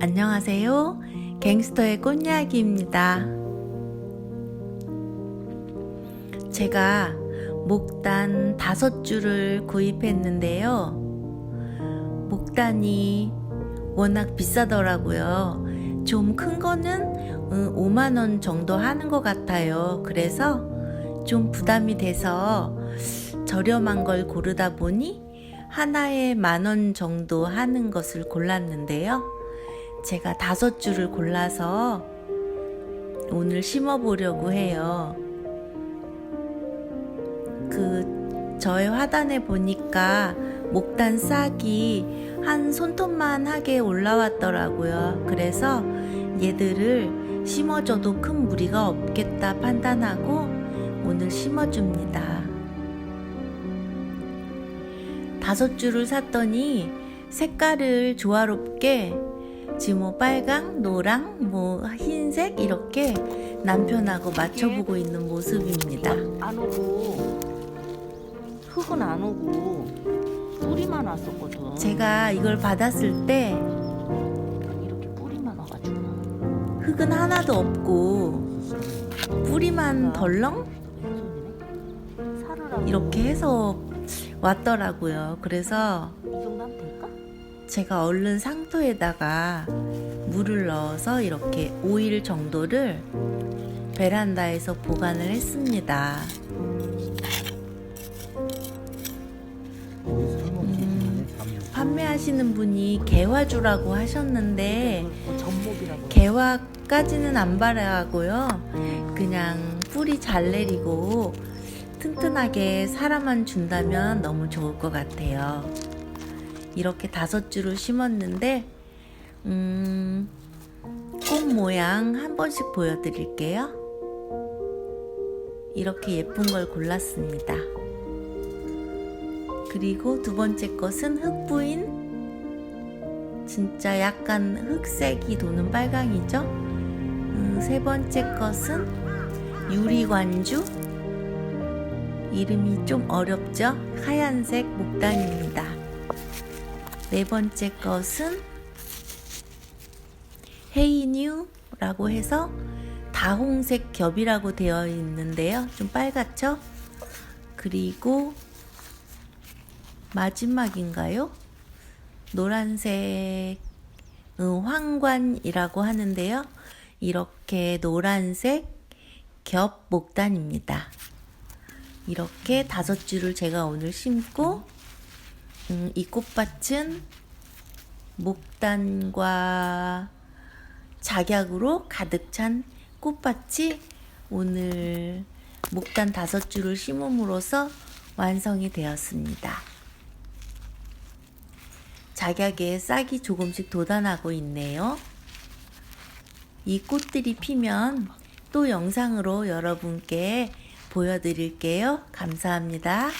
안녕하세요. 갱스터의 꽃이야기입니다. 제가 목단 다섯 줄을 구입했는데요. 목단이 워낙 비싸더라고요. 좀 큰 거는 5만원 정도 하는 것 같아요. 그래서 좀 부담이 돼서 저렴한 걸 고르다 보니 하나에 만 원 정도 하는 것을 골랐는데요. 제가 다섯 줄을 골라서 오늘 심어 보려고 해요. 그 저의 화단에 보니까 목단 싹이 한 손톱만 하게 올라왔더라고요. 그래서 얘들을 심어줘도 큰 무리가 없겠다 판단하고 오늘 심어줍니다. 다섯 줄을 샀더니 색깔을 조화롭게 지금 뭐 빨강, 노랑, 뭐 흰색 이렇게 남편하고 맞춰보고 있는 모습입니다. 안 오고 흙은 안 오고 뿌리만 왔었거든. 제가 이걸 받았을 때 이렇게 뿌리만 와가지고 흙은 하나도 없고 뿌리만 덜렁 왼손이네. 살을 이렇게 해서 왔더라고요. 그래서? 제가 얼른 상토에다가 물을 넣어서 이렇게 5일 정도를 베란다에서 보관을 했습니다. 음, 판매하시는 분이 개화주라고 하셨는데. 개화까지는 안 바라고요. 그냥 뿌리 잘 내리고 튼튼하게 살아만 준다면 너무 좋을 것 같아요. 이렇게 다섯 줄을 심었는데, 음, 꽃 모양 한 번씩 보여드릴게요. 이렇게 예쁜 걸 골랐습니다. 그리고 두 번째 것은 흑부인 진짜 약간 흑색이 도는 빨강이죠. 음, 세 번째 것은 유리관주. 이름이 좀 어렵죠? 하얀색 목단입니다. 네 번째 것은 헤이뉴라고 해서 다홍색 겹이라고 되어 있는데요. 좀 빨갛죠? 그리고 마지막인가요? 노란색 음, 황관이라고 하는데요. 이렇게 노란색 겹 목단입니다. 이렇게 다섯 줄을 제가 오늘 심고 음, 이 꽃밭은 목단과 작약으로 가득 찬 꽃밭이 오늘 목단 다섯 줄을 심음으로써 완성이 되었습니다. 작약에 싹이 조금씩 돋아나고 있네요. 이 꽃들이 피면 또 영상으로 여러분께 보여드릴게요. 감사합니다.